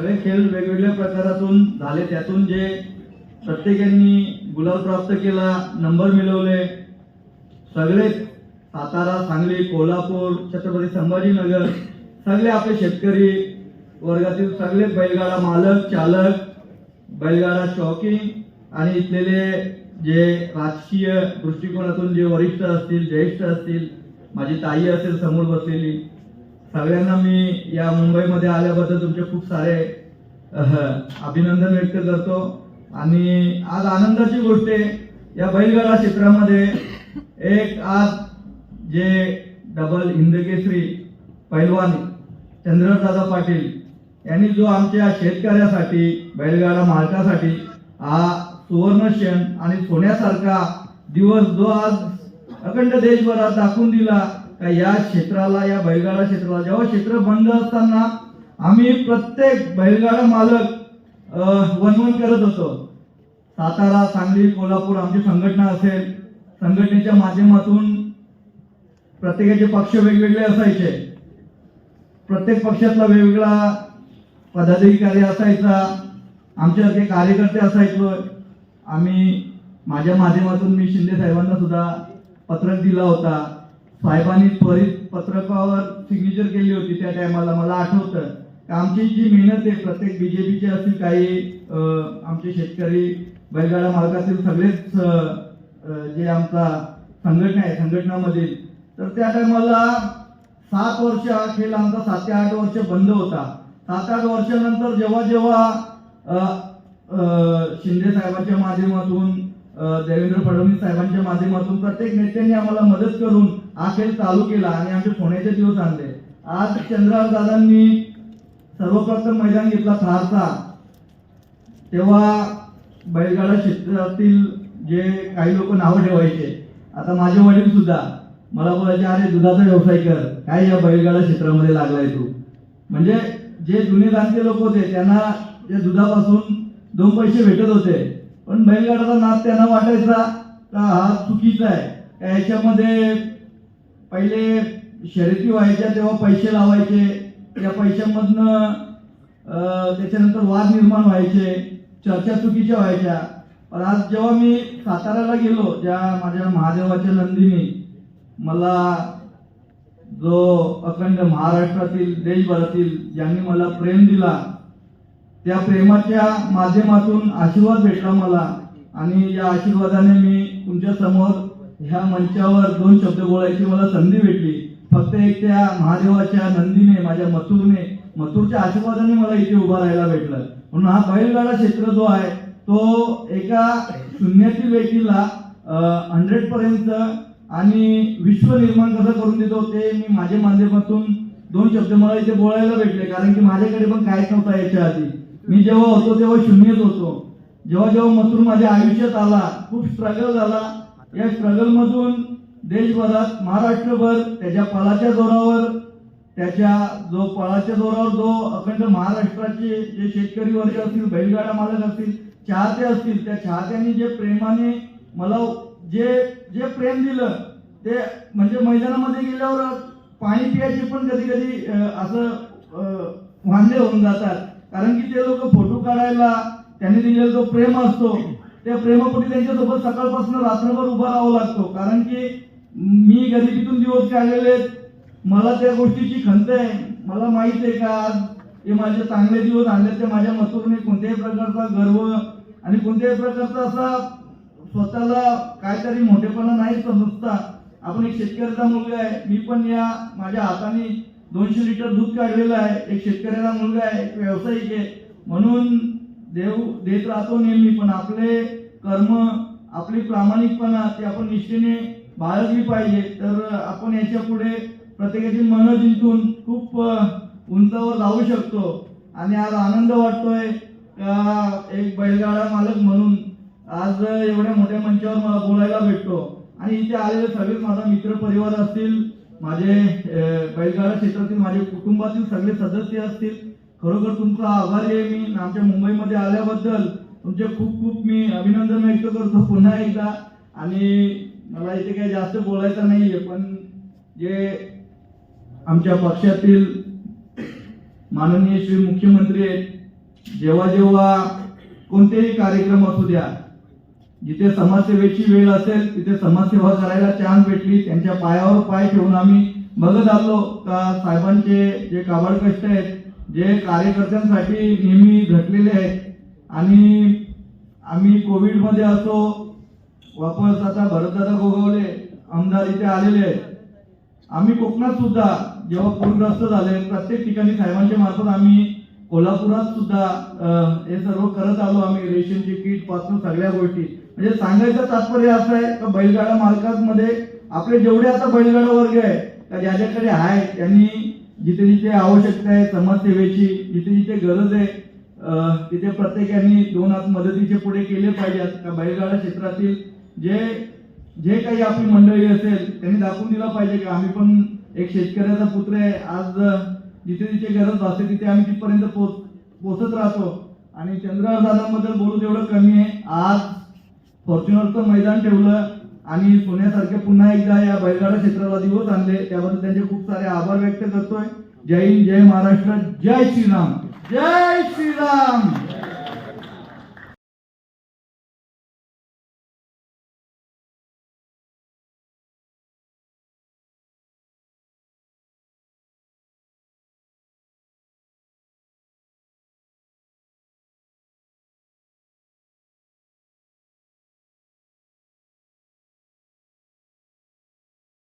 सगळे खेळ वेगवेगळ्या प्रकारातून झाले. त्यातून जे प्रत्येकांनी गुलाब प्राप्त केला नंबर मिळवले. सगळे सातारा सांगली कोल्हापूर छत्रपती संभाजीनगर सगळे आपले शेतकरी वर्गातील सगळे बैलगाडा मालक चालक बैलगाडा शॉकिंग आणि इथलेले जे राजकीय दृष्टिकोनातून जे वरिष्ठ असतील ज्येष्ठ असतील माझी ताई असेल समोर बसलेली सगळ्यांना मी या मुंबईमध्ये आल्याबद्दल तुमचे खूप सारे अभिनंदन व्यक्त करतो. आणि आज आनंदाची गोष्ट आहे या बैलगाडा क्षेत्रामध्ये एक आज जे डबल हिंदकेसरी पैलवान चंद्रदादा पाटील यांनी जो आमच्या शेतकऱ्यासाठी बैलगाडा मालकासाठी हा सुवर्ण क्षण आणि सोन्यासारखा दिवस जो आज अखंड देशभरात दाखवून दिला का या क्षेत्राला या बैलगाडा क्षेत्राला जेव्हा क्षेत्र बंद असताना आम्ही प्रत्येक बैलगाडा मालक वनवन करत होतो. सातारा सांगली कोल्हापूर आमची संघटना असेल संघटनेच्या माध्यमातून प्रत्येकाचे पक्ष वेगवेगळे असायचे. प्रत्येक पक्षातला वेगवेगळा पदाधिकारी असायचा आमच्यासारखे कार्यकर्ते असायचो. आम्ही माझ्या माध्यमातून मी शिंदे साहेबांना सुद्धा पत्रक दिला होता. साहेबांनी त्वरित पत्रकावर सिग्नेचर केली होती त्या टायमाला मला आठवतं. आमची जी मेहनत आहे प्रत्येक बीजेपीचे असतील काही आमचे शेतकरी बैलगाडा मालकातील सगळेच जे आमचा संघटना आहे संघटनामधील. तर त्या टायमाला सात वर्ष हा खेळ आमचा सात ते आठ वर्ष बंद होता. सात आठ वर्षानंतर जेव्हा जेव्हा शिंदे साहेबांच्या माध्यमातून देवेंद्र फडणवीस साहेबांच्या माध्यमातून प्रत्येक नेत्यांनी आम्हाला मदत करून अखेर चालू केला आणि आमचे सोन्याचे दिवस आणले. आज चंद्रहार दादांनी सर्वप्रथम मैदान घेतला थारचा तेव्हा बैलगाडा क्षेत्रातील जे काही लोक नावं ठेवायचे आता माझे वडील सुद्धा मला बोलायचे अरे दुधाचा व्यवसाय कर. काय या बैलगाडा क्षेत्रामध्ये लागलाय तू? म्हणजे जे जुने जाणते लोक होते त्यांना त्या दुधापासून दोन पैसे भेटत होते. पण बैलगाडाचा नाद त्यांना वाटायचा का हा चुकीचा आहे? याच्यामध्ये पहिले शर्यती व्हायच्या तेव्हा पैसे लावायचे. त्या पैशामधनं त्याच्यानंतर वाद निर्माण व्हायचे चर्चा चुकीच्या व्हायच्या. पण आज जेव्हा मी साताऱ्याला गेलो ज्या माझ्या महादेवाच्या नंदीने मला जो अखंड महाराष्ट्रातील देशभरातील ज्यांनी मला प्रेम दिला त्या प्रेमाच्या माध्यमातून आशीर्वाद भेटला मला. आणि या आशीर्वादाने मी तुमच्यासमोर ह्या मंचावर दोन शब्द बोलायची मला संधी भेटली. फक्त एक त्या महादेवाच्या नंदीने माझ्या मथुरने मथुरच्या आशीर्वादाने मला इथे उभा राहायला भेटलं. म्हणून हा बैलगाडा क्षेत्र जो आहे तो एका शून्यातील व्यक्तीला हंड्रेड पर्यंत आणि विश्व निर्माण कसं करून देतो ते मी माझ्या माध्यमातून दोन शब्द मला इथे बोलायला भेटले. कारण की माझ्याकडे पण काहीच नव्हता याच्या आधी. मी जेव्हा होतो तेव्हा शून्यच होतो. जेव्हा जेव्हा मथुर माझ्या आयुष्यात आला खूप स्ट्रगल झाला या स्ट्रगलमधून देशभरात महाराष्ट्रभर त्याच्या पळाच्या जोरावर त्याच्या जो पळाच्या जोरावर जो अखंड महाराष्ट्राचे जे शेतकरी वर्ग असतील बैलगाडा मालक असतील चाहते असतील त्या चाहत्यांनी जे प्रेमाने मला जे जे प्रेम दिलं ते म्हणजे मैदानामध्ये गेल्यावर पाणी पियाचे पण कधी कधी असं वांदे होऊन जातात. कारण की ते लोक फोटो काढायला त्यांनी दिलेला जो प्रेम असतो. त्या प्रेमापोटी त्यांच्यासोबत सकाळपासून रात्रभर उभा राहावं लागतो. कारण की मी गरिबीतून दिवस काढलेले आहेत. मला त्या गोष्टीची खंत आहे. मला माहीत आहे का आज हे माझे चांगले दिवस आणले ते माझ्या मसूरने कोणत्याही प्रकारचा गर्व आणि कोणत्याही प्रकारचा असा स्वतःला काहीतरी मोठेपणा नाही समजता. आपण एक शेतकऱ्याचा मुलगा आहे. मी पण या माझ्या हाताने दोनशे लिटर दूध काढलेलं आहे. एक शेतकऱ्याचा मुलगा आहे. एक व्यावसायिक आहे. म्हणून देव देत राहतो नेहमी पण आपले कर्म आपली प्रामाणिकपणा ते आपण निष्ठेने बाळगली पाहिजे. तर आपण याच्यापुढे प्रत्येकाची मनं जिंकून खूप उंचावर जाऊ शकतो. आणि आज आनंद वाटतोय का एक बैलगाडा मालक म्हणून. आज एवढ्या मोठ्या मंचावर मला बोलायला भेटतो. आणि इथे आलेले सगळे माझा मित्र परिवार असतील माझे बैलगाडा क्षेत्रातील माझे कुटुंबातील सगळे सदस्य असतील खरोखर तुमचा आभारी आहे. मी आमच्या मुंबईमध्ये आल्याबद्दल तुमचे खूप खूप मी अभिनंदन व्यक्त करतो पुन्हा एकदा. आणि मला इथे काही जास्त बोलायचं नाहीये पण जे आमच्या पक्षातील माननीय श्री मुख्यमंत्री आहेत जेव्हा जेव्हा कोणतेही कार्यक्रम असू द्या जिथे समाजसेवेची वेळ असेल तिथे समाजसेवा करायला चान्स भेटली त्यांच्या पायावर पाय ठेवून आम्ही बघत आलो. का साहेबांचे जे काबाड कष्ट आहेत जे कार्यकर्त्यांसाठी नेहमी झटलेले आहेत आणि आम्ही कोविडमध्ये असो वापस आता भरतदादा गोगावले आमदार इथे आलेले आहेत. आम्ही कोकणात सुद्धा जेव्हा पूरग्रस्त झाले प्रत्येक ठिकाणी साहेबांच्या मार्फत आम्ही कोल्हापुरात सुद्धा हे सर्व करत आलो आम्ही रेशनची किटपासून सगळ्या गोष्टी. म्हणजे सांगायचं तात्पर्य असं आहे का बैलगाडा मालकांमध्ये आपले जेवढे आता बैलगाडा वर्ग आहे का ज्याच्याकडे आहे त्यांनी जिथे जिथे आवश्यकता आहे समाजसेवेची जिथे जिथे गरज आहे तिथे प्रत्येकाने दोन हात मदतीचे पुढे केले पाहिजेत का बैलगाडा क्षेत्रातील जे जे काही आपली मंडळी असेल त्यांनी दाखवून दिलं पाहिजे की आम्ही पण एक शेतकऱ्याचा पुत्र आहे. आज जिथे जिथे गरज भासते तिथे आम्ही तिथपर्यंत पोच पोचत राहतो. आणि चंद्रहार दादांबद्दल बोलू तेवढं कमी आहे. आज फॉर्च्युनरचं मैदान ठेवलं आणि सोन्यासारखे पुन्हा एकदा या बैलगाडा क्षेत्राला दिवस आणले. त्याबद्दल त्यांचे खूप सारे आभार व्यक्त करतोय. जय हिंद जय महाराष्ट्र जय श्रीराम. जय श्रीराम!